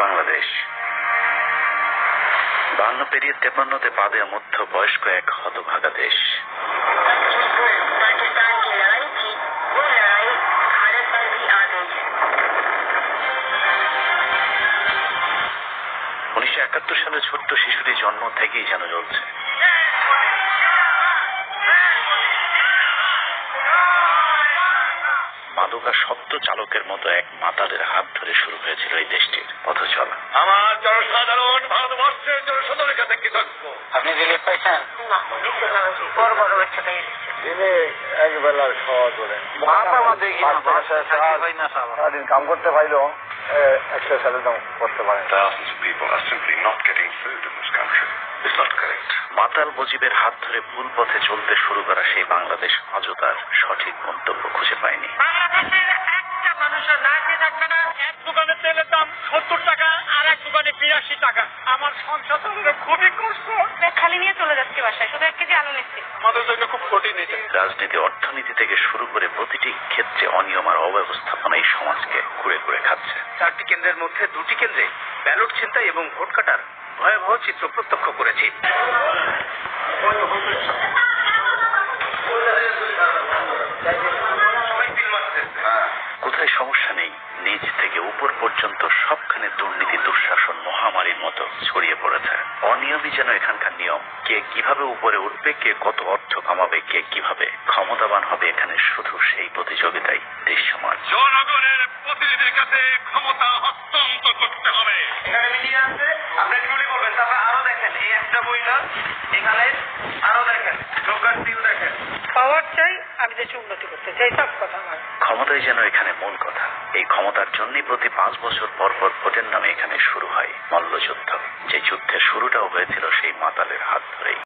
বাংলাদেশ। বাংলা পেরিয়ে তেপান্নতে পা মধ্য বয়স্ক এক হতভাগা দেশ। উনিশশো একাত্তর সালে ছোট্ট শিশুটি জন্ম থেকেই যেন চলছে। মাদকা শব্দ চালকের মতো এক মাতালের হাত ধরে শুরু হয়েছিল এই দেশটির। পথ চলা আমার জনসাধারণ ভারতবর্ষের জনসাধারণের কাছে কৃতজ্ঞ। আপনি রিলিফ পাইছেন দিনে এক বেলার খাওয়া করেন। সারাদিন কাম করতে একটা দাম করতে পারেন. মাতাল মুজিবের হাত ধরে ভুল পথে চলতে শুরু করা সেই বাংলাদেশ আজও তার সঠিক মন্তব্য খুঁজে দোকানে বিরাশি টাকা। আমার সংসার চালানো খুবই কষ্ট। খালি নিয়ে চলে যাচ্ছি বাসায় শুধু এক কেজি আলু নিচ্ছি। আমাদের জন্য খুব কঠিন রাজনীতি অর্থনীতি থেকে শুরু করে প্রতিটি ক্ষেত্রে অনিয়ম আর অব্যবস্থাপনা এই সমাজকে ঘুরে ঘুরে খাচ্ছে। চারটি কেন্দ্রের মধ্যে দুটি কেন্দ্রে ব্যালট ছিনতাই এবং ভোট কাটার ভয়াবহ চিত্র প্রত্যক্ষ করেছি। কোথায় সমস্যা নেই? নিচ থেকে উপর পর্যন্ত সবখানে দুর্নীতি মহামারীর মতো ছড়িয়ে পড়েছে। অনিয়মই যেন এখানকার নিয়ম। কে কীভাবে উপরে উঠবে কে কত অর্থ কামাবে কে কীভাবে ক্ষমতাবান হবে এখানে শুধু সেই প্রতিযোগিতাই দৃশ্যমান। জনগণের প্রতিনিধির কাছে ক্ষমতা হস্তান্তর করতে হবে। এখানে মিডিয়া আছে। আপনি ট্রুলি বলবেন তারপর আরও দেখেন এই একটা বই না এখানে আরও দেখেন জোকার টিউ দেখেন পাওয়ার চাই আমি দেশে উন্নতি করতে চাই, সব কথা নয় ক্ষমতাই যেন এখানে মূল কথা। এই ক্ষমতার জন্যই প্রতি পাঁচ বছর পর পর ভোটের নামে এখানে শুরু হয় মল্লযুদ্ধ। যে যুদ্ধের শুরুটাও হয়েছিল সেই মাতালের হাত ধরেই।